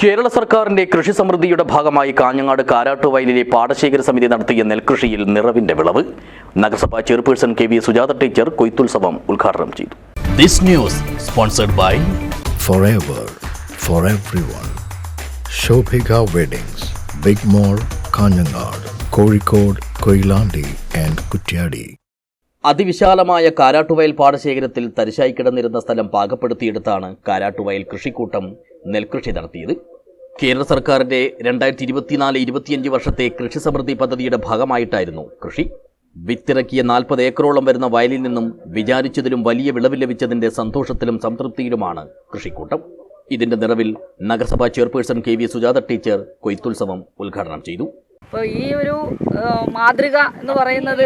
കേരള സർക്കാരിന്റെ കൃഷി സമൃദ്ധിയുടെ ഭാഗമായി കാഞ്ഞങ്ങാട് കാരാട്ടുവയലിലെ പാടശേഖര സമിതി നടത്തിയ നെൽകൃഷിയിൽ നിറവിന്റെ വിളവ് നഗരസഭാ chairperson K V Sujatha teacher കൊയ്ത്തുത്സവം ഉദ്ഘാടനം ചെയ്തു This news sponsored by forever for everyone. Shobhika Weddings, Big Mall, Kanyanad, Kozhikode, Koilandi and Kutyadi. അതിവിശാലമായ കാരാട്ടുവയൽ പാടശേഖരത്തിൽ തരിശായി കിടന്നിരുന്ന സ്ഥലം പാകപ്പെടുത്തിയെടുത്താണ് കാരാട്ടുവയൽ കൃഷിക്കൂട്ടം നെൽകൃഷി നടത്തിയത്. കേരള സർക്കാരിന്റെ രണ്ടായിരത്തി ഇരുപത്തിനാല് ഇരുപത്തിയഞ്ച് വർഷത്തെ കൃഷി സമൃദ്ധി പദ്ധതിയുടെ ഭാഗമായിട്ടായിരുന്നു കൃഷി. വിത്തിറക്കിയ നാൽപ്പത് ഏക്കറോളം വരുന്ന വയലിൽ നിന്നും വിചാരിച്ചതിലും വലിയ വിളവ് ലഭിച്ചതിന്റെ സന്തോഷത്തിലും സംതൃപ്തിയിലുമാണ് കൃഷിക്കൂട്ടം. ഇതിന്റെ നിറവിൽ നഗരസഭാ chairperson K V Sujatha teacher കൊയ്ത്തുത്സവം ഉദ്ഘാടനം ചെയ്തു. അപ്പോൾ ഈ ഒരു മാതൃക എന്ന് പറയുന്നത്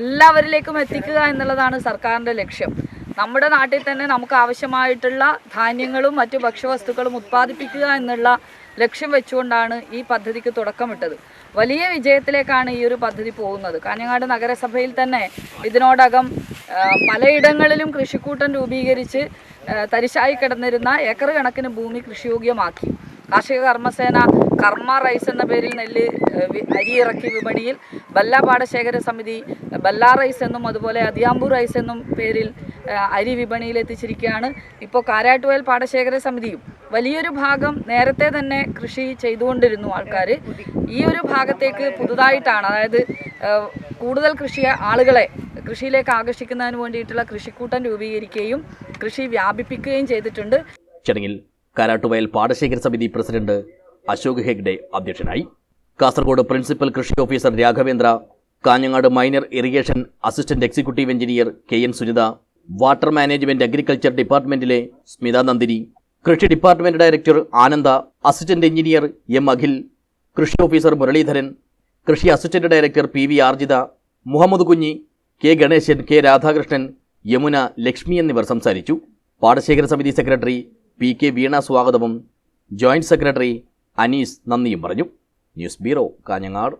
എല്ലാവരിലേക്കും എത്തിക്കുക എന്നുള്ളതാണ് സർക്കാരിന്റെ ലക്ഷ്യം. നമ്മുടെ നാട്ടിൽ തന്നെ നമുക്ക് ആവശ്യമായിട്ടുള്ള ധാന്യങ്ങളും മറ്റു ഭക്ഷ്യവസ്തുക്കളും ഉത്പാദിപ്പിക്കുക എന്നുള്ള ലക്ഷ്യം വെച്ചുകൊണ്ടാണ് ഈ പദ്ധതിക്ക് തുടക്കമിട്ടത്. വലിയ വിജയത്തിലേക്കാണ് ഈ ഒരു പദ്ധതി പോകുന്നത്. കാഞ്ഞങ്ങാട് നഗരസഭയിൽ തന്നെ ഇതിനോടകം പലയിടങ്ങളിലും കൃഷിക്കൂട്ടം രൂപീകരിച്ച് തരിശായി കിടന്നിരുന്ന ഏക്കർ കണക്കിന് ഭൂമി കൃഷിയോഗ്യമാക്കി. കാർഷിക കർമ്മസേന കർമ്മ റൈസ് എന്ന പേരിൽ നെല്ല് അരി ഇറക്കി വിപണിയിൽ ബല്ല പാടശേഖര സമിതി ബല്ല റൈസ് എന്നും അതുപോലെ അതിയാമ്പൂർ റൈസ് എന്നും പേരിൽ അരി വിപണിയിൽ എത്തിച്ചിരിക്കുകയാണ്. ഇപ്പോൾ കാരാട്ടുവയൽ പാടശേഖര സമിതിയും വലിയൊരു ഭാഗം നേരത്തെ തന്നെ കൃഷി ചെയ്തുകൊണ്ടിരുന്നു ആൾക്കാർ ഈ ഒരു ഭാഗത്തേക്ക് പുതുതായിട്ടാണ് അതായത് കൂടുതൽ കൃഷി ആളുകളെ കൃഷിയിലേക്ക് ആകർഷിക്കുന്നതിന് വേണ്ടിയിട്ടുള്ള കൃഷിക്കൂട്ടം രൂപീകരിക്കുകയും കൃഷി വ്യാപിപ്പിക്കുകയും ചെയ്തിട്ടുണ്ട്. ചടങ്ങിൽ കാരാട്ടുവയൽ പാടശേഖര സമിതി പ്രസിഡന്റ് അശോക് ഹെഗ്ഡെ അധ്യക്ഷനായി. കാസർഗോഡ് പ്രിൻസിപ്പൽ കൃഷി officer Raghavendra Kanhangad minor irrigation assistant executive engineer K N Sunitha water management agriculture ഡിപ്പാർട്ട്മെന്റിലെ Smitha Nandini കൃഷി department director Ananda assistant engineer M Akhil കൃഷി ഓഫീസർ മുരളീധരൻ കൃഷി assistant director P V Arjitha Muhammad Kunhi K Ganesan K Radhakrishnan Yamuna Lakshmi എന്നിവർ സംസാരിച്ചു. പാടശേഖര സമിതി secretary P K വീണ സ്വാഗതവും joint secretary Anees നന്ദിയും പറഞ്ഞു. News bureau Kanhangad.